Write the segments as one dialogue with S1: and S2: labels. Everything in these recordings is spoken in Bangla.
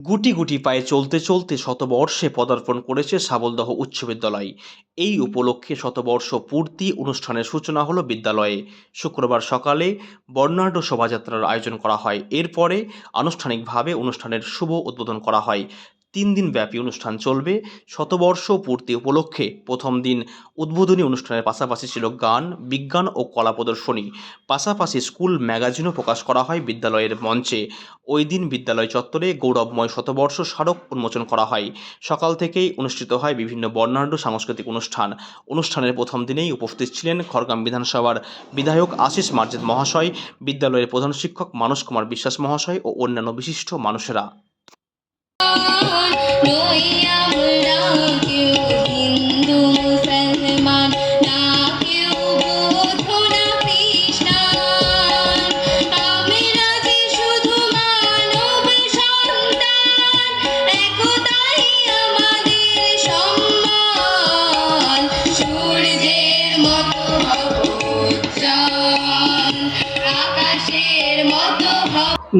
S1: গুটি গুটি পায়ে চলতে চলতে শতবর্ষে পদার্পণ করেছে সাবলদহ উচ্চ বিদ্যালয়। এই উপলক্ষে শতবর্ষ পূর্তি অনুষ্ঠানের সূচনা হলো বিদ্যালয়ে। শুক্রবার সকালে বর্ণাঢ্য শোভাযাত্রার আয়োজন করা হয়। এরপরে আনুষ্ঠানিকভাবে অনুষ্ঠানের শুভ উদ্বোধন করা হয়। তিন দিন ব্যাপী অনুষ্ঠান চলবে শতবর্ষ পূর্তি উপলক্ষে। প্রথম দিন উদ্বোধনী অনুষ্ঠানের পাশাপাশি ছিল গান, বিজ্ঞান ও কলা প্রদর্শনী। পাশাপাশি স্কুল ম্যাগাজিনও প্রকাশ করা হয় বিদ্যালয়ের মঞ্চে। ওই দিন বিদ্যালয় চত্বরে গৌরবময় শতবর্ষ স্মারক উন্মোচন করা হয়। সকাল থেকেই অনুষ্ঠিত হয় বিভিন্ন বর্ণাঢ্য সাংস্কৃতিক অনুষ্ঠান। অনুষ্ঠানের প্রথম দিনেই উপস্থিত ছিলেন খড়গ্রাম বিধানসভার বিধায়ক আশিস মার্জিত মহাশয়, বিদ্যালয়ের প্রধান শিক্ষক মানস কুমার বিশ্বাস মহাশয় ও অন্যান্য বিশিষ্ট মানুষেরা।
S2: নই আমরা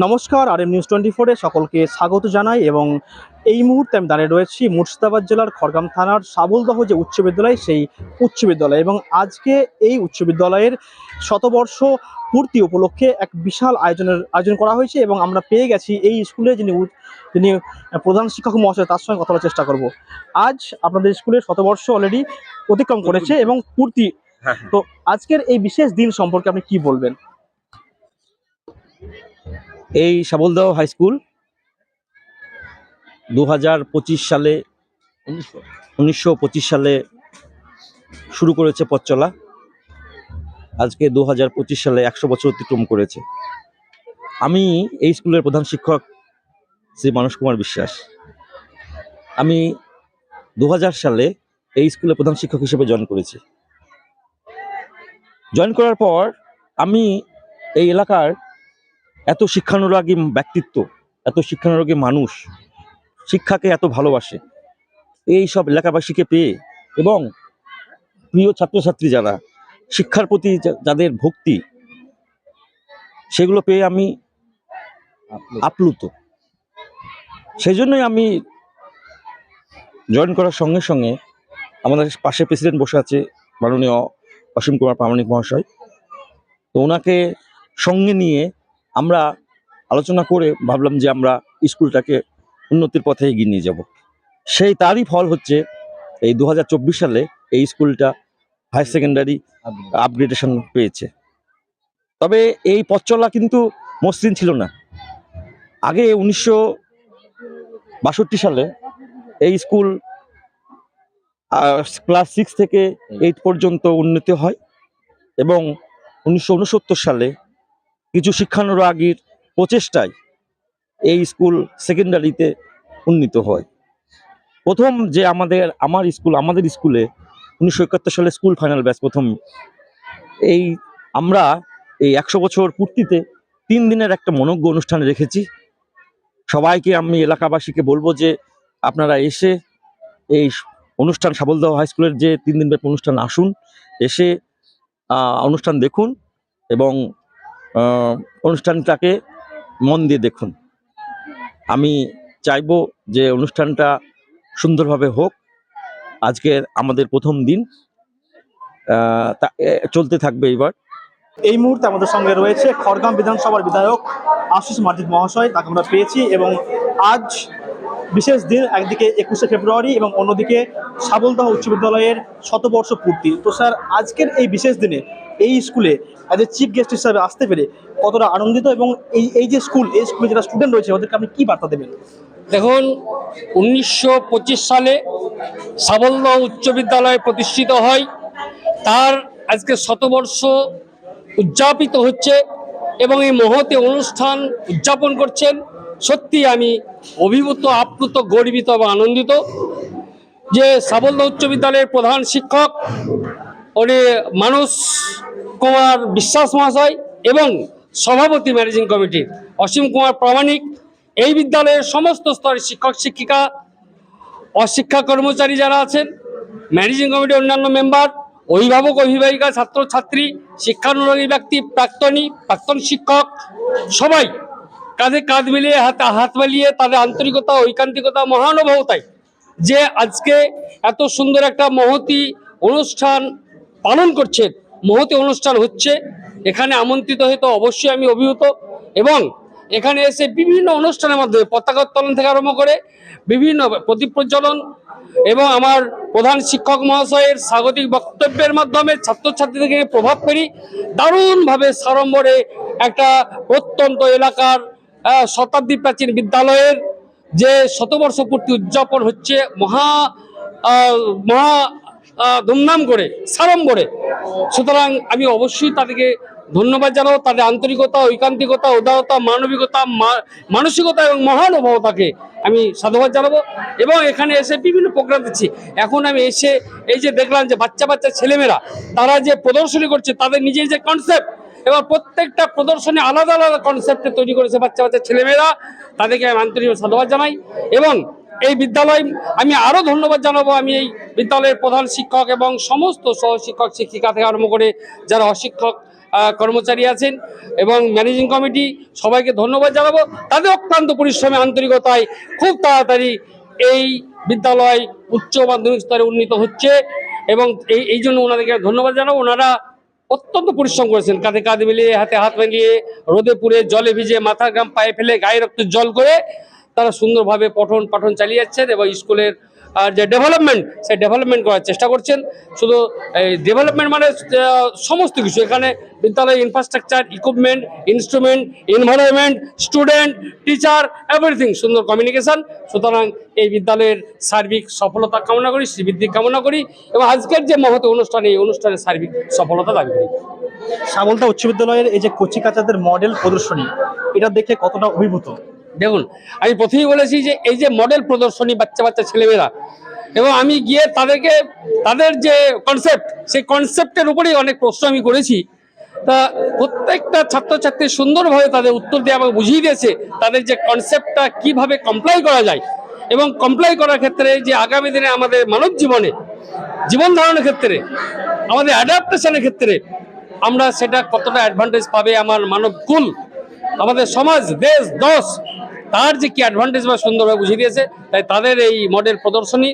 S3: নমস্কার আর এম নিউজ টোয়েন্টি ফোরে সকলকে স্বাগত জানাই এবং এই মুহূর্তে আমি দাঁড়িয়ে রয়েছি মুর্শিদাবাদ জেলার খড়গাম থানার সাবলদহ যে উচ্চ বিদ্যালয় সেই উচ্চ বিদ্যালয় এবং আজকে এই উচ্চ বিদ্যালয়ের শতবর্ষ পূর্তি উপলক্ষে এক বিশাল আয়োজনের আয়োজন করা হয়েছে এবং আমরা পেয়ে গেছি এই স্কুলে যিনি যিনি প্রধান শিক্ষক মহাশয় তার সঙ্গে কথা বলার চেষ্টা করব। আজ আপনাদের স্কুলের শতবর্ষ অলরেডি অতিক্রম করেছে এবং পূর্তি তো আজকের এই বিশেষ দিন সম্পর্কে আপনি কি বলবেন?
S4: এই সাবলদহ হাই স্কুল দু হাজার পঁচিশ সালে, উনিশশো পঁচিশ সালে শুরু করেছে পথ চলা আজকে দু হাজার পঁচিশ সালে একশো বছর অতিক্রম করেছে। আমি এই স্কুলের প্রধান শিক্ষক শ্রী মানস কুমার বিশ্বাস। আমি দু হাজার সালে এই স্কুলের প্রধান শিক্ষক হিসেবে জয়েন করেছি। জয়েন করার পর আমি এই এলাকার এত শিক্ষানুরাগী ব্যক্তিত্ব, এত শিক্ষানুরাগী মানুষ শিক্ষাকে এত ভালোবাসে, এই সব এলাকাবাসীকে পেয়ে এবং প্রিয় ছাত্রছাত্রী যারা, শিক্ষার প্রতি যাদের ভক্তি, সেগুলো পেয়ে আমি আপ্লুত। সেই জন্যই আমি জয়েন করার সঙ্গে সঙ্গে আমাদের পাশে প্রেসিডেন্ট বসে আছে মাননীয় অসীম কুমার প্রামাণিক মহাশয়, তো ওনাকে সঙ্গে নিয়ে আমরা আলোচনা করে ভাবলাম যে আমরা স্কুলটাকে উন্নতির পথে এগিয়ে নিয়ে যাব। সেই তারই ফল হচ্ছে এই দু হাজার চব্বিশ সালে এই স্কুলটা হায়ার সেকেন্ডারি আপগ্রেডেশন পেয়েছে। তবে এই পথ চলা কিন্তু মসৃণ ছিল না। আগে উনিশশো বাষট্টি সালে এই স্কুল ক্লাস সিক্স থেকে এইট পর্যন্ত উন্নতি হয় এবং উনিশশো উনসত্তর সালে কিছু শিক্ষানুরাগীর প্রচেষ্টায় এই স্কুল সেকেন্ডারিতে উন্নীত হয়। প্রথম যে আমাদের, আমার স্কুল, আমাদের স্কুলে উনিশশো একাত্তর সালে স্কুল ফাইনাল ব্যাচ প্রথম। এই আমরা এই একশো বছর পূর্তিতে তিন দিনের একটা মনজ্ঞ অনুষ্ঠান রেখেছি। সবাইকে আমি এলাকাবাসীকে বলব যে আপনারা এসে এই অনুষ্ঠান সাবলদহ হাই স্কুলের যে তিন দিন ব্যাপী অনুষ্ঠান আসুন, এসে অনুষ্ঠান দেখুন এবং অনুষ্ঠানটাকে মন দিয়ে দেখুন। আমি চাইব যে অনুষ্ঠানটা সুন্দরভাবে হোক। আজকের আমাদের প্রথম দিন। চলতে থাকবে এবার।
S3: এই মুহূর্তে আমাদের সঙ্গে রয়েছে খড়গ্রাম বিধানসভার বিধায়ক আশিস মার্জিত মহাশয়, তাকে আমরা পেয়েছি এবং আজ বিশেষ দিন একদিকে একুশে ফেব্রুয়ারি এবং অন্যদিকে সাবলদহ উচ্চ বিদ্যালয়ের শতবর্ষ পূর্তি। তো স্যার, আজকের এই বিশেষ দিনে এই স্কুলে অ্যাজ এ চিফ গেস্ট হিসাবে আসতে পেরে কতটা আনন্দিত এবং এই এই যে স্কুল, এই স্কুলে যারা স্টুডেন্ট রয়েছে, ওদেরকে আপনি কী বার্তা দেবেন?
S5: দেখুন, উনিশশো পঁচিশ সালে সাবল্য উচ্চ বিদ্যালয় প্রতিষ্ঠিত হয়। তার আজকে শতবর্ষ উদযাপিত হচ্ছে এবং এই মহতে অনুষ্ঠান উদযাপন করছেন। সত্যি আমি অভিভূত, আপ্লুত, গর্বিত এবং আনন্দিত যে সাবল্য উচ্চ বিদ্যালয়ের প্রধান শিক্ষক, উনি মানস কুমার বিশ্বাস মহাশয় এবং সভাপতি ম্যানেজিং কমিটির অসীম কুমার প্রামাণিক, এই বিদ্যালয়ের সমস্ত স্তরের শিক্ষক, শিক্ষিকা, অশিক্ষা কর্মচারী যারা আছেন, ম্যানেজিং কমিটির অন্যান্য মেম্বার, অভিভাবক, অভিভাবিকা ছাত্র ছাত্রী শিক্ষানুরাগী ব্যক্তি, প্রাক্তনী, প্রাক্তন শিক্ষক, সবাই কাঁধে কাঁধ মিলিয়ে, হাতে হাত মিলিয়ে তাদের আন্তরিকতা, ঐকান্তিকতা, মহানুভবতাই যে আজকে এত সুন্দর একটা মহতি অনুষ্ঠান পালন করছে, মহতি অনুষ্ঠান হচ্ছে। এখানে আমন্ত্রিত হয়তো অবশ্যই আমি অভিভূত এবং এখানে এসে বিভিন্ন অনুষ্ঠানের মাধ্যমে, পতাকা উত্তোলন থেকে আরম্ভ করে বিভিন্ন প্রদীপ প্রজ্বলন এবং আমার প্রধান শিক্ষক মহাশয়ের স্বাগতিক বক্তব্যের মাধ্যমে ছাত্রছাত্রীদেরকে প্রভাব ফেরি দারুণভাবে সাড়ম্বরে একটা প্রত্যন্ত এলাকার শতাব্দী প্রাচীন বিদ্যালয়ের যে শতবর্ষ পূর্তি উদযাপন হচ্ছে, মহা মহা ধুমধাম করে, সাড়ম্বরে। সুতরাং আমি অবশ্যই তাদেরকে ধন্যবাদ জানাব। তাদের আন্তরিকতা, ঐকান্তিকতা, উদারতা, মানবিকতা মানসিকতা এবং মহানুভবতাকে আমি সাধুবাদ জানাব। এবং এখানে এসে বিভিন্ন প্রোগ্রাম দিচ্ছি। এখন আমি এসে এই যে দেখলাম যে বাচ্চা বাচ্চা ছেলেমেয়েরা, তারা যে প্রদর্শনী করছে, তাদের নিজের যে কনসেপ্ট এবার প্রত্যেকটা প্রদর্শনী আলাদা আলাদা কনসেপ্টে তৈরি করেছে বাচ্চা বাচ্চা ছেলেমেয়েরা। তাদেরকে আমি আন্তরিক সাধুবাদ জানাই। এবং এই বিদ্যালয়, আমি আরও ধন্যবাদ জানাব আমি এই বিদ্যালয়ের প্রধান শিক্ষক এবং সমস্ত সহ শিক্ষক শিক্ষিকা থেকে আরম্ভ করে যারা অশিক্ষক কর্মচারী আছেন এবং ম্যানেজিং কমিটি সবাইকে ধন্যবাদ জানাব। তাদের অক্লান্ত পরিশ্রমে, আন্তরিকতায় খুব তাড়াতাড়ি এই বিদ্যালয় উচ্চ মাধ্যমিক স্তরে উন্নীত হচ্ছে এবং এই এই জন্য ওনাদেরকে ধন্যবাদ জানাব। ওনারা অত্যন্ত পরিশ্রম করেছেন। কাঁধে কাঁধে মিলিয়ে, হাতে হাত মিলিয়ে রোদে পুড়ে, জলে ভিজে, মাথার গ্রাম পায়ে ফেলে গায়ে রক্ত জল করে তারা সুন্দরভাবে পঠন পাঠন চালিয়ে যাচ্ছেন এবং স্কুলের যে ডেভেলপমেন্ট সেই ডেভেলপমেন্ট করার চেষ্টা করছেন। শুধু এই ডেভেলপমেন্ট মানে সমস্ত কিছু। এখানে বিদ্যালয় infrastructure equipment instrument environment student teacher everything সুন্দর কমিউনিকেশন সুতরাং এই বিদ্যালয়ের সার্বিক সফলতা কামনা করি শ্রীবৃদ্ধি কামনা করি এবং আজকের যে মহৎ অনুষ্ঠান, এই অনুষ্ঠানের সার্বিক সফলতা দাবি করি।
S3: সাবলদা উচ্চ বিদ্যালয়ের এই যে কচি কাচাদের মডেল প্রদর্শনী, এটা দেখে কতটা অভিভূত?
S5: দেখুন, আমি প্রথমেই বলেছি যে এই যে মডেল প্রদর্শনী বাচ্চা বাচ্চা ছেলেমেয়েরা, এবং আমি গিয়ে তাদেরকে, তাদের যে কনসেপ্ট সেই কনসেপ্টের উপরেই অনেক প্রশ্ন আমি করেছি। তা প্রত্যেকটা ছাত্রছাত্রী সুন্দরভাবে তাদের উত্তর দিয়ে আমাকে বুঝিয়ে দিয়েছে, তাদের যে কনসেপ্টটা কীভাবে কমপ্লাই করা যায়। এবং কমপ্লাই করার ক্ষেত্রে যে আগামী দিনে আমাদের মানব জীবনে, জীবন ধারণের ক্ষেত্রে, আমাদের অ্যাডাপ্টেশনের ক্ষেত্রে, আমরা সেটা কতটা অ্যাডভান্টেজ পাবে আমার মানব কুল, আমাদের সমাজ, দেশ, দশ তার যে কি অ্যাডভান্টেজ বা সুন্দরভাবে বুঝিয়ে দিয়েছে, তাই তাদের এই মডেল প্রদর্শনী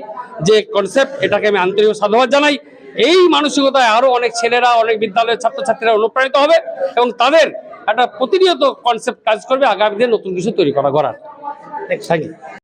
S5: যে কনসেপ্ট এটাকে আমি আন্তরিক সাধুবাদ জানাই। এই মানসিকতায় আরও অনেক ছেলেরা, অনেক বিদ্যালয়ের ছাত্রছাত্রীরা অনুপ্রাণিত হবে এবং তাদের একটা প্রতিনিয়ত কনসেপ্ট কাজ করবে, আগামী দিনে নতুন কিছু তৈরি করা করার থ্যাংক ইউ